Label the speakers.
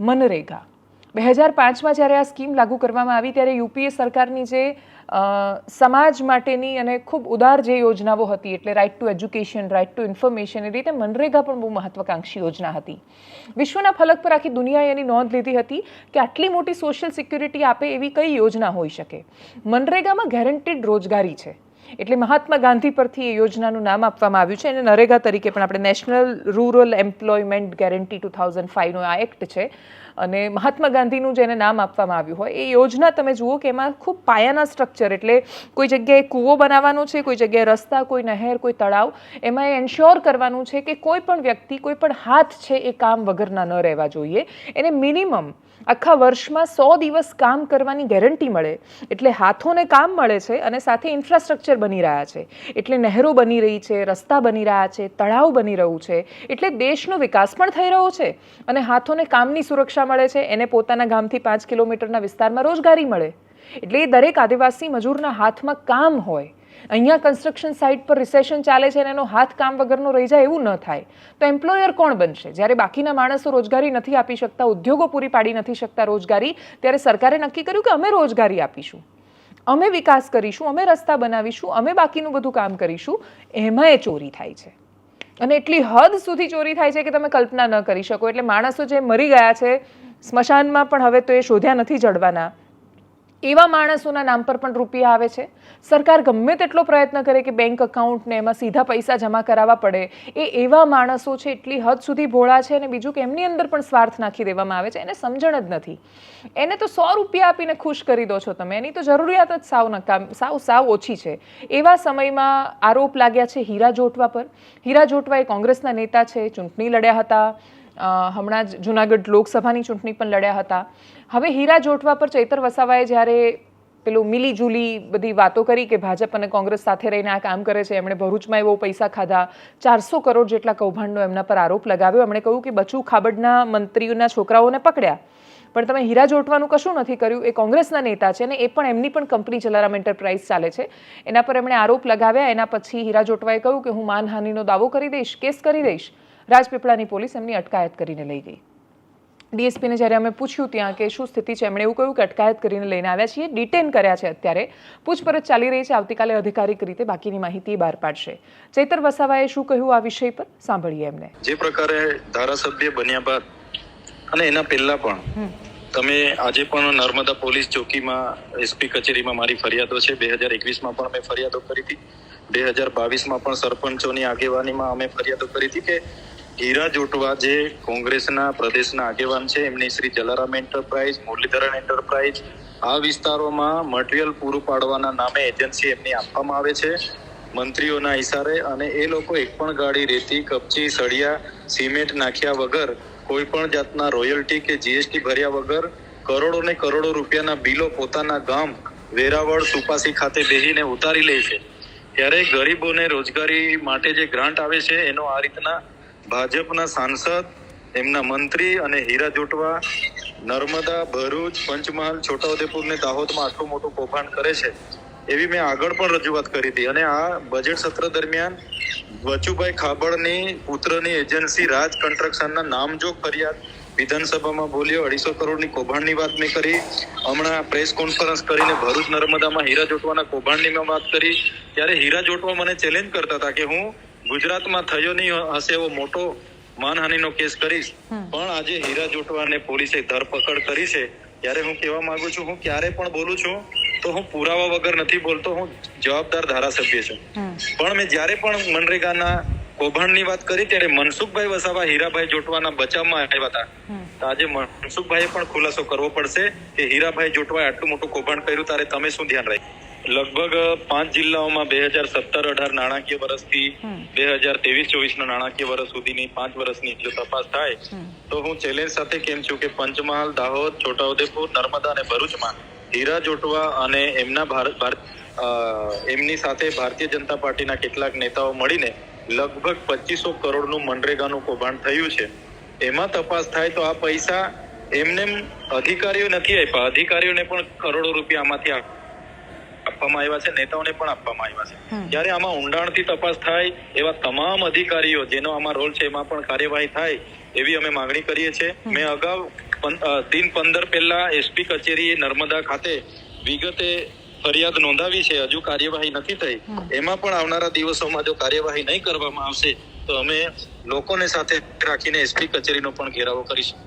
Speaker 1: મનરેગા. બે હજાર પાંચમાં જ્યારે આ સ્કીમ લાગુ કરવામાં આવી, ત્યારે યુપીએ સરકારની જે સમાજ માટેની અને ખૂબ ઉદાર જે યોજનાઓ હતી, એટલે right to education right to information એ રીતે મનરેગા પણ બહુ મહત્વાકાંક્ષી યોજના હતી. વિશ્વના ફલક પર આખી દુનિયાએ એની નોંધ લીધી હતી કે આટલી મોટી સોશિયલ સિક્યુરિટી આપે એવી કઈ યોજના હોઈ શકે. મનરેગામાં ગેરંટીડ રોજગારી છે. એટલે મહાત્મા ગાંધી પરથી એ યોજનાનું નામ આપવામાં આવ્યું છે. અને નરેગા તરીકે પણ આપણે national rural employment guarantee two thousand ફાઇવનો આ એક્ટ છે. અને મહાત્મા ગાંધીનું જેને નામ આપવામાં આવ્યું હોય, એ યોજના તમે જુઓ કે એમાં ખૂબ પાયાના સ્ટ્રક્ચર એટલે કોઈ જગ્યાએ કૂવો બનાવવાનો છે, કોઈ જગ્યાએ રસ્તા, કોઈ નહેર, કોઈ તળાવ, એમાં એ એન્શ્યોર કરવાનું છે કે કોઈ પણ વ્યક્તિ, કોઈ પણ હાથ છે એ કામ વગરના ન રહેવા જોઈએ. એને મિનિમમ આખા વર્ષમાં સો દિવસ કામ કરવાની ગેરંટી મળે. એટલે હાથોને કામ મળે છે અને સાથે ઇન્ફ્રાસ્ટ્રક્ચર બની રહ્યા છે. એટલે નહેરો બની રહી છે, રસ્તા બની રહ્યા છે, તળાવ બની રહ્યું છે. એટલે દેશનો વિકાસ પણ થઈ રહ્યો છે અને હાથોને કામની સુરક્ષા મળે છે, એને પોતાના ગામથી પાંચ કિલોમીટરના વિસ્તારમાં રોજગારી મળે. એટલે એ દરેક આદિવાસી મજૂરના હાથમાં કામ હોય. અહીંયા કન્સ્ટ્રક્શન સાઇટ પર રિસેશન ચાલે છે અને એનો હાથ કામ વગરનો રહી જાય એવું ન થાય. તો એમ્પ્લોયર કોણ બનશે? જ્યારે બાકીના માણસો રોજગારી નથી આપી શકતા, ઉદ્યોગો પૂરી પાડી નથી શકતા રોજગારી, ત્યારે સરકારે નક્કી કર્યું કે અમે રોજગારી આપીશું. અમે વિકાસ કરીશું, અમે રસ્તા બનાવીશું, અમે બાકીનું બધું કામ કરીશું. એમાં એ ચોરી થાય છે. અને એટલી હદ સુધી ચોરી થાય છે કે તમે કલ્પના ન કરી શકો. એટલે માણસો જે મરી ગયા છે, સ્મશાનમાં પણ હવે તો એ શોધ્યા નથી જડવાના. એવા માણસોના નામ પર પણ રૂપિયા આવે છે. સરકાર ગમે તેટલો પ્રયત્ન કરે કે બેંક અકાઉન્ટને એમાં સીધા પૈસા જમા કરાવવા પડે, એ એવા માણસો છે એટલી હદ સુધી ભોળા છે અને બીજું કે એમની અંદર પણ સ્વાર્થ નાખી દેવામાં આવે છે. એને સમજણ જ નથી. એને તો સો રૂપિયા આપીને ખુશ કરી દો છો તમે. એની તો જરૂરિયાત જ સાવ નકામ સાવ સાવ ઓછી છે. એવા સમયમાં આરોપ લાગ્યા છે હીરા જોટવા પર. હીરા જોટવા એ કોંગ્રેસના નેતા છે, ચૂંટણી લડ્યા હતા. હમણાં જ જુનાગઢ લોકસભાની ચૂંટણી પણ લડ્યા હતા. હવે હીરા જોટવા પર ચૈતર વસાવાએ જ્યારે પેલું મિલીજુલી બધી વાતો કરી કે ભાજપ અને કોંગ્રેસ સાથે રહીને આ કામ કરે છે, એમણે ભરૂચમાં એવો પૈસા ખાધા, ચારસો કરોડ જેટલા કૌભાંડનો એમના પર આરોપ લગાવ્યો. એમણે કહ્યું કે બચુ ખાબડના મંત્રીઓના છોકરાઓને પકડ્યા. પણ તમે હીરા જોટવાનું કશું નથી કર્યું. એ કોંગ્રેસના નેતા છે અને એ પણ એમની પણ કંપની જલારામ એન્ટરપ્રાઇઝ ચાલે છે. એના પર એમણે આરોપ લગાવ્યા. એના પછી હીરા જોટવાએ કહ્યું કે હું માનહાનિનો દાવો કરી દઈશ, કેસ કરી દઈશ. રાજપીપળાની પોલીસ એમની અટકાયત કરીને લઈ ગઈ. ડીએસપીને જ્યારે અમે પૂછ્યું ત્યાં કે શું સ્થિતિ છે એમણે એવું કહ્યું કે અટકાયત કરીને લઈને આવ્યા છીએ ડિટેન કર્યા છે અત્યારે. પૂછપરછ ચાલી રહી છે આવતીકાલે અધિકારિક રીતે બાકીની માહિતી બહાર પાડશે. ચૈતર વસાવાએ શું કહ્યું આ વિષય પર? સાંભળીએ એમને.
Speaker 2: જે પ્રકારે ધારાસભ્ય બન્યા બાદ અને એના પહેલા પણ તમે આજે પણ નર્મદા પોલીસ ચોકીમાં એસપી કચેરીમાં મારી ફરિયાદો છે. બે હજાર એકવીસમાં પણ મેં ફરિયાદો કરી હતી. બે હજાર બાવીસમાં પણ સરપંચોની આગેવાનીમાં અમે ફરિયાદો કરી હતી કે હીરા જોટવા જે કોંગ્રેસના પ્રદેશના આગેવાન છે, એમની શ્રી જલારામ એન્ટરપ્રાઇઝ, મુરલીધરન એન્ટરપ્રાઇઝ, આ વિસ્તારોમાં મટીરિયલ પૂરું પાડવાના નામે એજન્સી એમની આપવામાં આવે છે. મંત્રીઓના ઇશારે અને એ લોકો એક પણ ગાડી રેતી, કપચી, સળિયા, સિમેન્ટ નાખ્યા વગર, કોઈ પણ જાતના રોયલ્ટી કે જીએસટી ભર્યા વગર કરોડો ને કરોડો રૂપિયાના બિલો પોતાના ગામ વેરાવળ સુપાસી ખાતે બેહીને ઉતારી લે છે. ત્યારે ગરીબોને રોજગારી માટે જે ગ્રાન્ટ આવે છે, એનો આ રીતના ભાજપના સાંસદ, એમના મંત્રી અને હીરા જોટવા નર્મદા, ભરૂચ, પંચમહાલ છોટાઉદેપુર ને દાહોદમાં આટલું મોટું કૌભાંડ કરે છે, એવી મેં આગળ પણ રજૂઆત કરી હતી. અને આ બજેટ સત્ર દરમિયાન વચુભાઈ ખાબડની પુત્રની એજન્સી રાજ કન્સ્ટ્રક્શનના નામજોગ ફરિયાદ વિધાનસભામાં બોલ્યો. અઢીસો કરોડની કૌભાંડની વાત મેં કરી. હમણાં પ્રેસ કોન્ફરન્સ કરીને ભરૂચ, નર્મદામાં હીરા જોટવાના કૌભાંડની મેં વાત કરી. ત્યારે હીરા જોટવા મને ચેલેન્જ કરતા હતા કે હું ગુજરાતમાં થયો નહીં હશે એવો મોટો માનહાનિનો કેસ કરીશ. પણ આજે હીરા જોટવાને પોલીસે ધરપકડ કરી છે. ત્યારે હું કહેવા માંગુ છું હું ક્યારે પણ બોલું છું તો હું પુરાવા વગર નથી બોલતો હું જવાબદાર ધારાસભ્ય છું. પણ મેં જ્યારે પણ મનરેગાના કૌભાંડની વાત કરી ત્યારે મનસુખભાઈ વસાવા હીરાભાઈ જોટવાના બચાવમાં આવ્યા હતા. તો આજે મનસુખભાઈએ પણ ખુલાસો કરવો પડશે કે હીરાભાઈ જોટવાએ આટલું મોટું કૌભાંડ કર્યું ત્યારે તમે શું ધ્યાન રાખ્યું લગભગ પાંચ જિલ્લાઓમાં બે હજાર સત્તર અઢાર નાણાકીય વર્ષથી બે હજાર ત્રેવીસ ચોવીસ ના નાણાકીય વર્ષ સુધીની પાંચ વર્ષની જો તપાસ થાય તો હું ચેલેન્જ સાથે કેમ છું કે પંચમહાલ દાહોદ છોટાઉદેપુર નર્મદા અને ભરૂચમાં હીરા જોટવા અને એમના ભારત એમની સાથે ભારતીય જનતા પાર્ટીના કેટલાક નેતાઓ મળીને લગભગ પચીસો કરોડનું મનરેગાનું કૌભાંડ થયું છે. એમાં તપાસ થાય તો આ પૈસા એમને અધિકારીઓ નથી આપ્યા. અધિકારીઓને પણ કરોડો રૂપિયા આમાંથી આપવામાં આવ્યા છે નેતાઓને પણ આપવામાં આવ્યા છે. જ્યારે આમાં ઊંડાણથી તપાસ થાય એવા તમામ અધિકારીઓ જેનો આમાં રોલ છે એમાં પણ કાર્યવાહી થાય એવી અમે માંગણી કરીએ છીએ. મેં અગાઉ દિન પંદર પહેલા એસપી કચેરી નર્મદા ખાતે વિગતે ફરિયાદ નોંધાવી છે હજુ કાર્યવાહી નથી થઈ. એમાં પણ આવનારા દિવસોમાં જો કાર્યવાહી નહીં કરવામાં આવશે તો અમે લોકોને સાથે રાખીને એસપી કચેરીનો પણ ઘેરાવો કરીશું.